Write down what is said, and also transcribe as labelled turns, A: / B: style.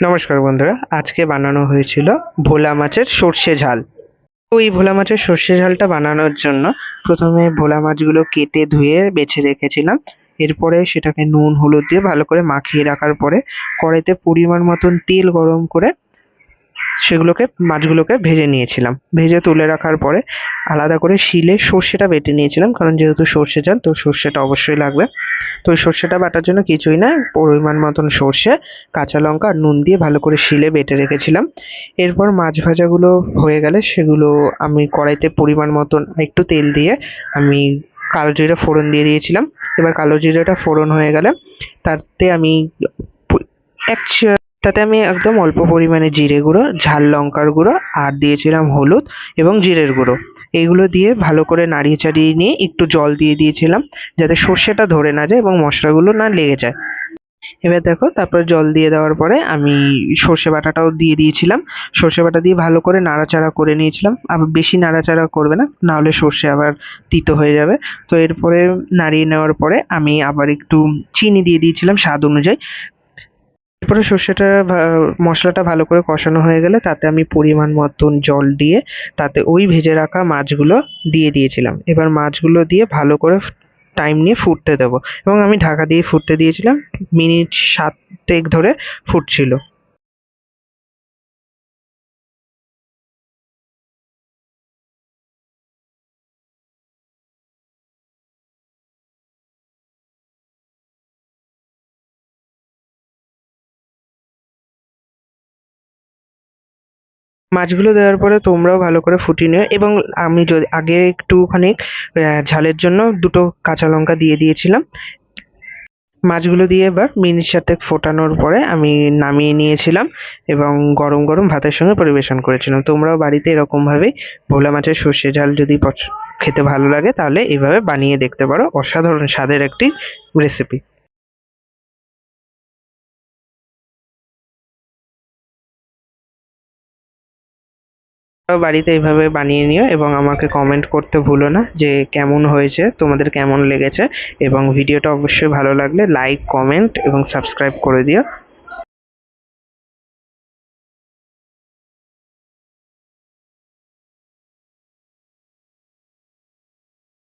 A: নমস্কার বন্ধুরা, আজকে বানানো হয়েছিল ভোলা মাছের সর্ষে ঝাল। তো এই ভোলা মাছের সর্ষে ঝালটা বানানোর জন্য প্রথমে ভোলা মাছগুলো কেটে ধুয়ে বেছে রেখেছিলাম। এরপরে সেটাকে নুন, হলুদ দিয়ে ভালো করে মাখিয়ে রাখার পরে কড়াইতে পরিমাণ মতন তেল গরম করে সেগুলোকে, মাছগুলোকে ভেজে নিয়েছিলাম। ভেজে তুলে রাখার পরে আলাদা করে শিলে সর্ষেটা বেটে নিয়েছিলাম, কারণ যেহেতু সর্ষে ঝাল তো সর্ষেটা অবশ্যই লাগবে। তো ওই সর্ষেটা বাটার জন্য কিছুই না, পরিমাণ মতন সর্ষে, কাঁচা লঙ্কা আর নুন দিয়ে ভালো করে শিলে বেটে রেখেছিলাম। এরপর মাছ ভাজাগুলো হয়ে গেলে সেগুলো আমি কড়াইতে পরিমাণ মতন একটু তেল দিয়ে আমি কালো জিরে ফোড়ন দিয়ে দিয়েছিলাম। এবার কালো জিরাটা ফোড়ন হয়ে গেলে তাতে আমি এক তাতে আমি একদম অল্প পরিমাণে জিরে গুঁড়ো, ঝাল লঙ্কার গুঁড়ো আর দিয়েছিলাম হলুদ এবং জিরের গুঁড়ো। এইগুলো দিয়ে ভালো করে নাড়িয়ে চাড়িয়ে নিয়ে একটু জল দিয়ে দিয়েছিলাম যাতে সর্ষেটা ধরে না যায় এবং মশলাগুলো না লেগে যায়। এবার দেখো, তারপর জল দিয়ে দেওয়ার পরে আমি সর্ষে বাটাটাও দিয়ে দিয়েছিলাম। সর্ষে বাটা দিয়ে ভালো করে নাড়াচাড়া করে নিয়েছিলাম। আবার বেশি নাড়াচাড়া করবে না, নাহলে সর্ষে আবার তিতো হয়ে যাবে। তো এরপরে নাড়িয়ে নেওয়ার পরে আমি আবার একটু চিনি দিয়ে দিয়েছিলাম স্বাদ অনুযায়ী। এরপরে সর্ষেটা মশলাটা ভালো করে কষানো হয়ে গেলে তাতে আমি পরিমাণ মতন জল দিয়ে তাতে ওই ভেজে রাখা মাছগুলো দিয়ে দিয়েছিলাম। এবার মাছগুলো দিয়ে ভালো করে টাইম নিয়ে ফুটতে দেবো। এবং আমি ঢাকা দিয়ে ফুটতে দিয়েছিলাম, মিনিট সাতেক ধরে ফুটছিল। মাছগুলো দেওয়ার পরে তোমরাও ভালো করে ফুটিয়ে নিও এবং আমি যদি আগে একটুখানি ঝালের জন্য দুটো কাঁচা লঙ্কা দিয়ে দিয়েছিলাম। মাছগুলো দিয়ে এবার মিনিট সাথে ফোটানোর পরে আমি নামিয়ে নিয়েছিলাম এবং গরম গরম ভাতের সঙ্গে পরিবেশন করেছিলাম। তোমরাও বাড়িতে এরকম ভাবেই ভোলা মাছের সর্ষে ঝাল যদি খেতে ভালো লাগে তাহলে এইভাবে বানিয়ে দেখতে পারো। অসাধারণ স্বাদের একটি রেসিপি বাড়িতে এইভাবে বানিয়ে নিও এবং আমাকে কমেন্ট করতে ভুলো না যে কেমন হয়েছে, তোমাদের কেমন লেগেছে এবং ভিডিওটা অবশ্যই ভালো লাগলে লাইক কমেন্ট এবং সাবস্ক্রাইব করে দিও।